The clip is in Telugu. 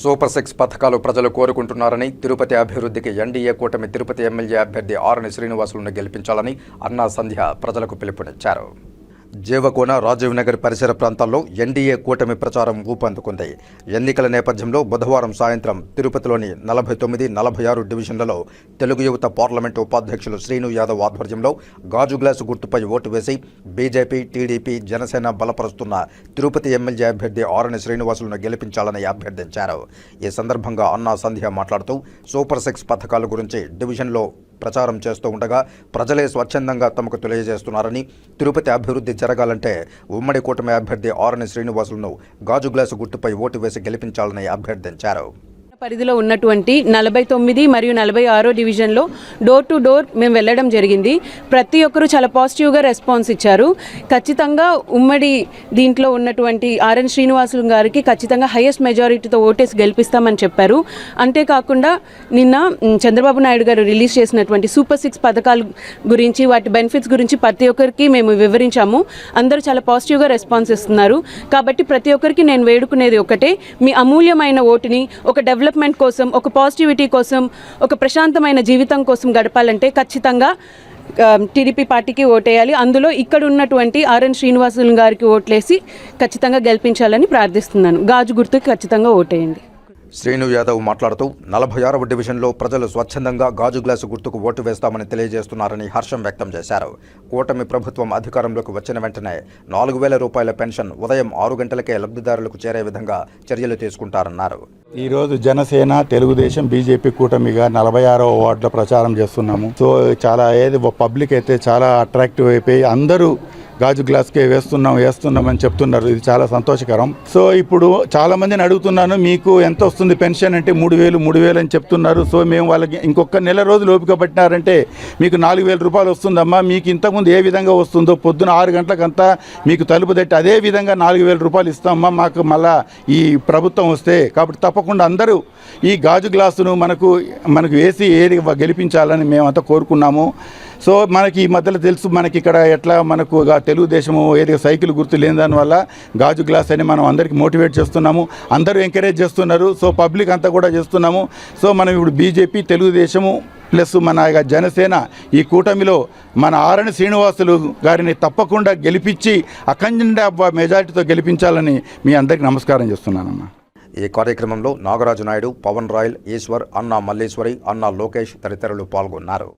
సూపర్ సిక్స్ పథకాలు ప్రజలు కోరుకుంటున్నారని తిరుపతి అభివృద్ధికి ఎన్డీఏ కూటమి తిరుపతి ఎమ్మెల్యే అభ్యర్థి ఆరణి శ్రీనివాసులను గెలిపించాలని అన్నా సంధ్య ప్రజలకు పిలుపునిచ్చారు. జీవకోన రాజీవ్ నగర్ పరిసర ప్రాంతాల్లో ఎన్డీఏ కూటమి ప్రచారం ఊపందుకుంది. ఎన్నికల నేపథ్యంలో బుధవారం సాయంత్రం తిరుపతిలోని నలభై తొమ్మిది నలభై ఆరు డివిజన్లలో తెలుగు యువత పార్లమెంటు ఉపాధ్యక్షులు శ్రీను యాదవ్ ఆధ్వర్యంలో గాజు గ్లాసు గుర్తుపై ఓటు వేసి బీజేపీ టీడీపీ జనసేన బలపరుస్తున్న తిరుపతి ఎమ్మెల్యే అభ్యర్థి ఆరణి శ్రీనివాసులను గెలిపించాలని అభ్యర్థించారు. ఈ సందర్భంగా అన్నా సంధ్య మాట్లాడుతూ సూపర్ సిక్స్ పథకాల గురించి డివిజన్లో ప్రచారం చేస్తూ ఉండగా ప్రజలే స్వచ్ఛందంగా తమకు తెలియజేస్తున్నారని తిరుపతి అభివృద్ధి జరగాలంటే ఉమ్మడి కూటమి అభ్యర్థి ఆరణి శ్రీనివాసులను గాజు గ్లాసు గుట్టుపై ఓటు వేసి గెలిపించాలని అభ్యర్థించారు. పరిధిలో ఉన్నటువంటి నలభై తొమ్మిది మరియు నలభై ఆరో డివిజన్లో డోర్ టు డోర్ మేము వెళ్ళడం జరిగింది. ప్రతి ఒక్కరూ చాలా పాజిటివ్గా రెస్పాన్స్ ఇచ్చారు. ఖచ్చితంగా ఉమ్మడి దీంట్లో ఉన్నటువంటి ఆర్ఎన్ శ్రీనివాసులు గారికి ఖచ్చితంగా హైయెస్ట్ మెజారిటీతో ఓటేసి గెలిపిస్తామని చెప్పారు. అంతేకాకుండా నిన్న చంద్రబాబు నాయుడు గారు రిలీజ్ చేసినటువంటి సూపర్ సిక్స్ పథకాల గురించి వాటి బెనిఫిట్స్ గురించి ప్రతి ఒక్కరికి మేము వివరించాము. అందరూ చాలా పాజిటివ్గా రెస్పాన్స్ ఇస్తున్నారు. కాబట్టి ప్రతి ఒక్కరికి నేను వేడుకునేది ఒకటే. మీ అమూల్యమైన ఓటుని ఒక డెవలప్మెంట్ కోసం ఒక పాజిటివిటీ కోసం ఒక ప్రశాంతమైన జీవితం కోసం గడపాలంటే ఖచ్చితంగా టీడీపీ పార్టీకి ఓటేయాలి. అందులో ఇక్కడ ఉన్నటువంటి ఆర్ఎన్ శ్రీనివాసులు గారికి ఓట్లేసి ఖచ్చితంగా గెలిపించాలని ప్రార్థిస్తున్నాను. గాజు గుర్తుకి ఖచ్చితంగా ఓటేయండి. శ్రీను యాదవ్ మాట్లాడుతూ నలభై ఆరవ డివిజన్లో ప్రజలు స్వచ్ఛందంగా గాజు గ్లాసు గుర్తుకు ఓటు వేస్తామని తెలియజేస్తున్నారని హర్షం వ్యక్తం చేశారు. కూటమి ప్రభుత్వం అధికారంలోకి వచ్చిన వెంటనే నాలుగు వేల రూపాయల పెన్షన్ ఉదయం ఆరు గంటలకే లబ్ధిదారులకు చేరే విధంగా చర్యలు తీసుకుంటారన్నారు. ఈరోజు జనసేన తెలుగుదేశం బీజేపీ కూటమిగా నలభై ఆరో వార్డులో ప్రచారం చేస్తున్నాము. సో చాలా ఏది పబ్లిక్ అయితే చాలా అట్రాక్టివ్ అయిపోయి అందరూ గాజు గ్లాస్కే వేస్తున్నాం వేస్తున్నాం అని చెప్తున్నారు. ఇది చాలా సంతోషకరం. సో ఇప్పుడు చాలా మందిని అడుగుతున్నాను మీకు ఎంత వస్తుంది పెన్షన్ అంటే మూడు వేలు మూడు వేలు అని చెప్తున్నారు. సో మేము వాళ్ళకి ఇంకొక నెల రోజులు ఓపిక పట్టినారంటే మీకు నాలుగు వేల రూపాయలు వస్తుందమ్మా. మీకు ఇంతకుముందు ఏ విధంగా వస్తుందో పొద్దున ఆరు గంటలకంతా మీకు తలుపు తట్టి అదే విధంగా నాలుగు వేల రూపాయలు ఇస్తామమ్మా. మాకు మళ్ళా ఈ ప్రభుత్వం వస్తే కాబట్టి తప్పకుండా అందరూ ఈ గాజు గ్లాసును మనకు మనకు వేసి ఏది గెలిపించాలని మేమంతా కోరుకున్నాము. సో మనకి ఈ మధ్యలో తెలుసు మనకి ఇక్కడ ఎట్లా మనకు తెలుగుదేశము ఏది సైకిల్ గుర్తు లేని దానివల్ల గాజు గ్లాస్ అని మనం అందరికి మోటివేట్ చేస్తున్నాము. అందరూ ఎంకరేజ్ చేస్తున్నారు. సో పబ్లిక్ అంతా కూడా చేస్తున్నాము. సో మనం ఇప్పుడు బీజేపీ తెలుగుదేశము ప్లస్ మన జనసేన ఈ కూటమిలో మన ఆరణి శ్రీనివాసులు గారిని తప్పకుండా గెలిపించి అఖండ మెజారిటీతో గెలిపించాలని మీ అందరికి నమస్కారం చేస్తున్నానమ్మా. ఈ కార్యక్రమంలో నాగరాజు నాయుడు పవన్ రాయల్ ఈశ్వర్ అన్నా మల్లేశ్వరి అన్నా లోకేష్ తదితరులు పాల్గొన్నారు.